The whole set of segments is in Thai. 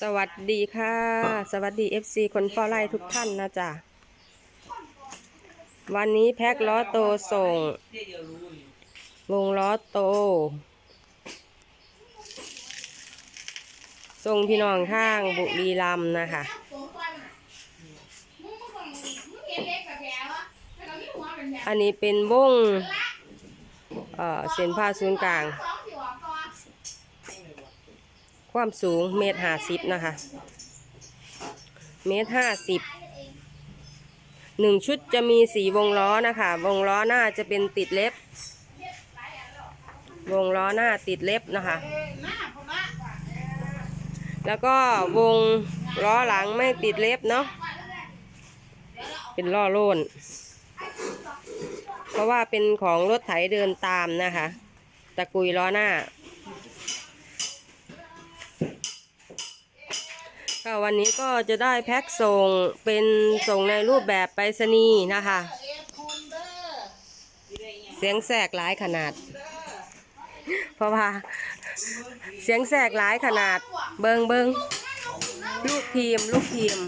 สวัสดีค่ะ สวัสดี FC คนฟอไลทุกท่านนะจ๊ะ วันนี้แพ็คล้อโตส่ง วงล้อโต ส่งพี่น้องทางบุรีรัมนะคะ อันนี้เป็นวง เอ่อ เส้นผ่าศูนย์กลาง ความสูงเมตรห้าสิบนะคะ เมตรห้าสิบหนึ่งชุดจะมีสีวงล้อนะคะ วงล้อหน้าจะเป็นติดเล็บ วงล้อหน้าติดเล็บนะคะ แล้วก็วงล้อหลังไม่ติดเล็บเนาะ เป็นล้อโล่น เพราะว่าเป็นของรถไถเดินตามนะคะ ตะกุยล้อหน้า ค่ะวันนี้ก็จะได้แพ็คส่งเป็นส่งในรูปแบบไปรษณีย์นะคะ เสียงแสกหลายขนาด เพราะว่า เสียงแสกหลายขนาด เบิงเบิงลูกทีมลูกทีม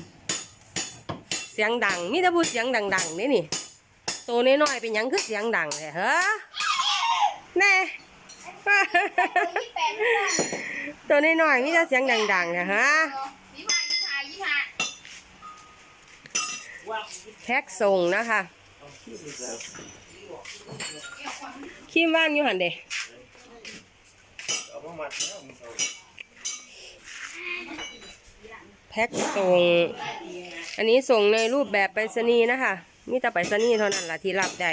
เสียงดังมีแต่พูดเสียงดังๆนี่นี่โตน้อยๆเป็นยังคือเสียงดังเลยเฮ้อแน่ตัวน้อยๆมีแต่เสียงดังๆนะฮะ แพ็กส่งนะคะคิมว่างอยู่หันเดแพ็กส่ง อันนี้ส่งในรูปแบบไปรษณีย์นะคะ มีแต่ไปรษณีย์เท่านั้นล่ะที่รับได้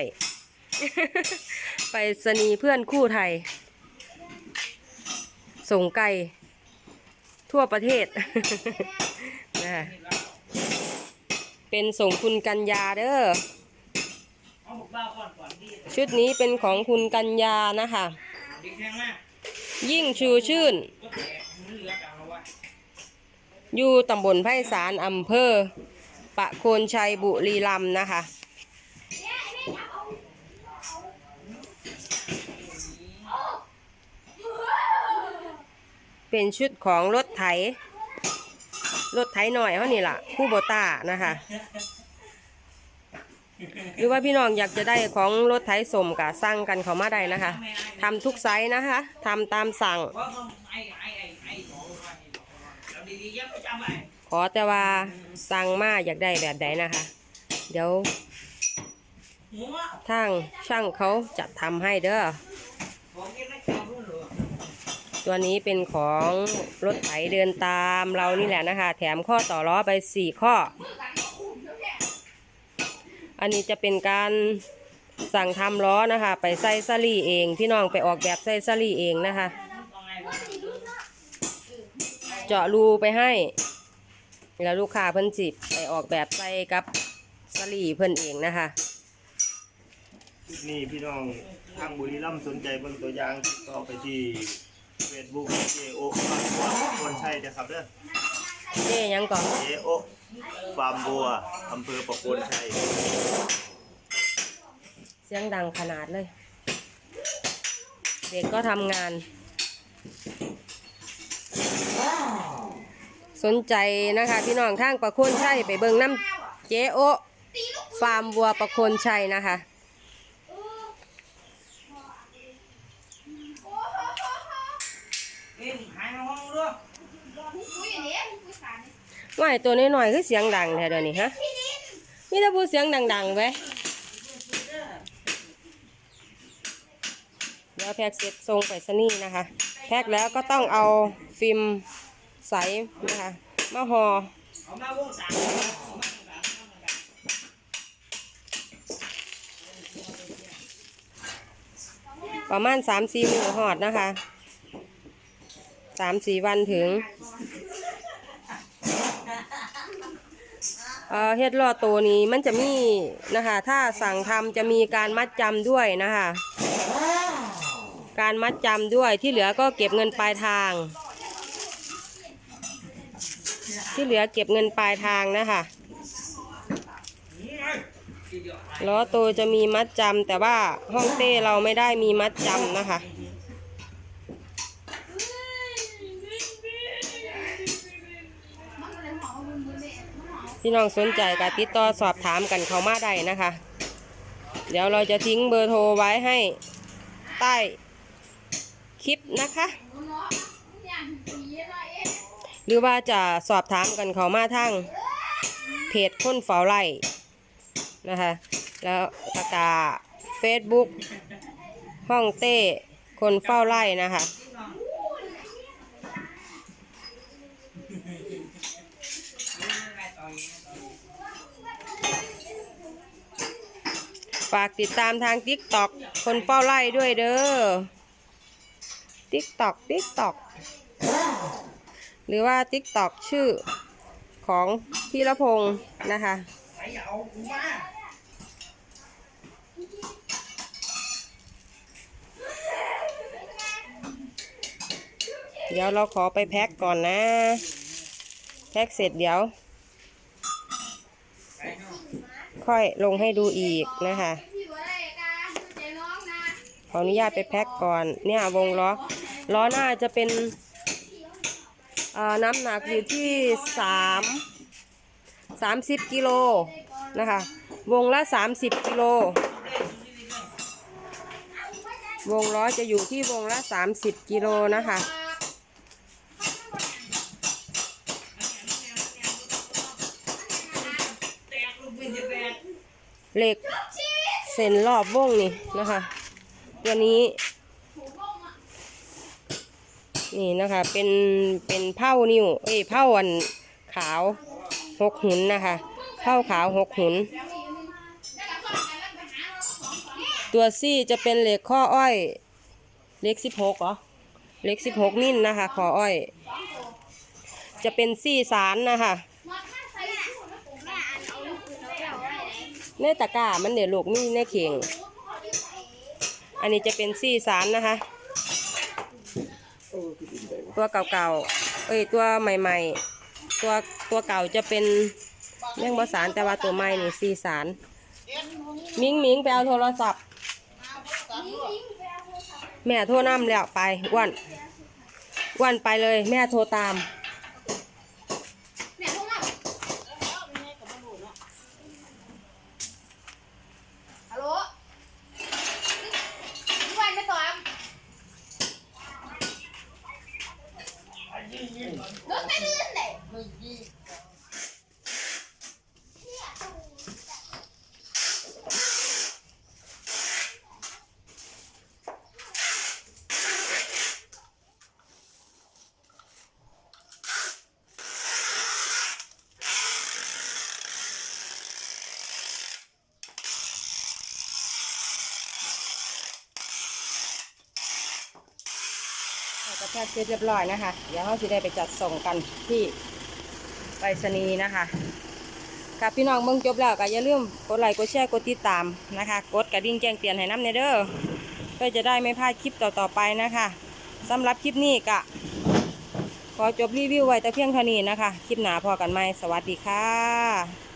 ไปรษณีย์เพื่อนคู่ไทย ส่งไกลทั่วประเทศนะคะ เป็นส่งคุณกัญญาเด้อชุดนี้เป็นของคุณกัญญานะคะยิ่งชูชื่น อยู่ตำบลไพศาลอำเภอ ปะโคนชัยบุรีรัมย์นะคะเป็นชุดของรถไถ รถไถหน่อยเขานี่ล่ะคู่โบต้านะคะ หรือว่าพี่น้องอยากจะได้ของรถไถสมกะสั่งกันเขามาได้นะคะทำทุกไซส์นะคะทำตามสั่ง ขอแต่ว่าสั่งมาอยากได้แบบใดนะคะ เดี๋ยวทางช่างเขาจัดทำให้เด้อ ตัวนี้เป็นของรถไถเดินตามเรานี่แหละนะคะ แถมข้อต่อล้อไปสี่ข้อ อันนี้จะเป็นการสั่งทำล้อนะคะ ไปใส่ซาลี่เอง พี่น้องไปออกแบบใส่ซาลี่เองนะคะ เจาะรูไปให้ แล้วลูกค้าเพิ่นจิบไปออกแบบใส่กับซาลี่เพิ่นเองนะคะนี่พี่น้องทางบุรีรัมย์สนใจเบิ่งตัวอย่างติดต่อไปที่ เฟซบุ๊กเจโอฟาร์มบัวคนใช่นะครับเด้อเจ๊ยังก่อนเจโอฟาร์มบัวอำเภอประโคนชัยเสียงดังขนาดเลย เด็กก็ทำงาน สนใจนะคะพี่น้องทางประโคนชัยไปเบิ่งน้ำเจโอฟาร์มวัวประโคนชัยนะคะ ว่า ไอ้ตัวน้อยๆคือเสียงดังแท้เดี๋ยวนี้ฮะมีแต่พูดเสียงดังๆไปเดี๋ยวแพ็กเสร็จส่งไปสนีย์นะคะ แพ็กแล้วก็ต้องเอาฟิล์มใสนะคะมาห่อประมาณสามสี่มือหอดนะคะสามสี่วันถึง เอ่อเฮ็ดลอตัวนี้มันจะมีนะคะ ถ้าสั่งทำจะมีการมัดจำด้วยนะคะ การมัดจำด้วยที่เหลือก็เก็บเงินปลายทาง ที่เหลือเก็บเงินปลายทางนะคะล้อตัวจะมีมัดจำแต่ว่าห้องเต้เราไม่ได้มีมัดจำนะคะ พี่น้องสนใจก็ติดต่อสอบถามกันเข้ามาได้นะคะ เดี๋ยวเราจะทิ้งเบอร์โทรไว้ให้ใต้คลิปนะคะ หรือว่าจะสอบถามกันเขามาทางเพจคนเฝ้าไร่นะคะ แล้วก็กาเฟซบุ๊กห้องเต้คนเฝ้าไร่นะคะ ฝากติดตามทาง t ิ k t o k คนเฝ้าไร่ด้วยเด้อ t ิ k t o k t ิ k t o k หรือว่า t ิ k t o k ชื่อของพี่ละพงศ์นะคะเดี๋ยวเราขอไปแพ็คก่อนนะ แพ็คเสร็จเดี๋ยว ค่อยลงให้ดูอีกนะคะ ขออนุญาตไปแพ็คก่อน เนี่ยวงล้อ ล้อหน้าจะเป็นน้ำหนักอยู่ที่สามสามสิบกิโลนะคะ วงละสามสิบกิโล วงล้อจะอยู่ที่วงละสามสิบกิโลนะคะ เหล็กเส้นรอบวงนี่นะคะ ตัวนี้ นี่นะคะ เป็นเป็นเผ้านิ้วเอ้ยเผ้าอันขาวหกหุนนะคะเผ้าขาวหกหุน ตัวซี่จะเป็นเหล็กข้ออ้อยเหล็กสิบหกเหรอเหล็กสิบหกมิลนะคะข้ออ้อย จะเป็นซี่สารนะคะ ในตะกร้ามันเดี๋ยวลูกนี่ในเข่ง อันนี้จะเป็นซี่สารนะคะ ตัวเก่าๆ เอ้ยตัวใหม่ๆ ตัวตัวเก่าจะเป็นแมงบอสารแต่ว่าตัวใหม่นี่ซี่สาร มิงมิงไปเอาโทรศัพท์ แม่โทรนำแล้วไปอ้วนอ้วนไปเลยแม่โทรตาม ฮัลโหลพี่วันไม่ตอบรถ ไม่ลื่นเลยกระ แทกเสร็จเรียบร้อยนะคะ เดี๋ยวเขาจะได้ไปจัดส่งกันที่ไปรษณีย์นะคะค่ะพี่น้องเบิ่งจบแล้วก็อย่าลืมกดไลค์กดแชร์กดติดตามนะคะ กดกระดิ่งแจ้งเตือนให้น้ำเนเด้อเพื่อจะได้ไม่พลาดคลิปต่อๆไปนะคะสำหรับคลิปนี้ก็ขอจบรีวิวไว้แต่เพียงเท่านี้นะคะ คลิปหนาพอกันไหมสวัสดีค่ะ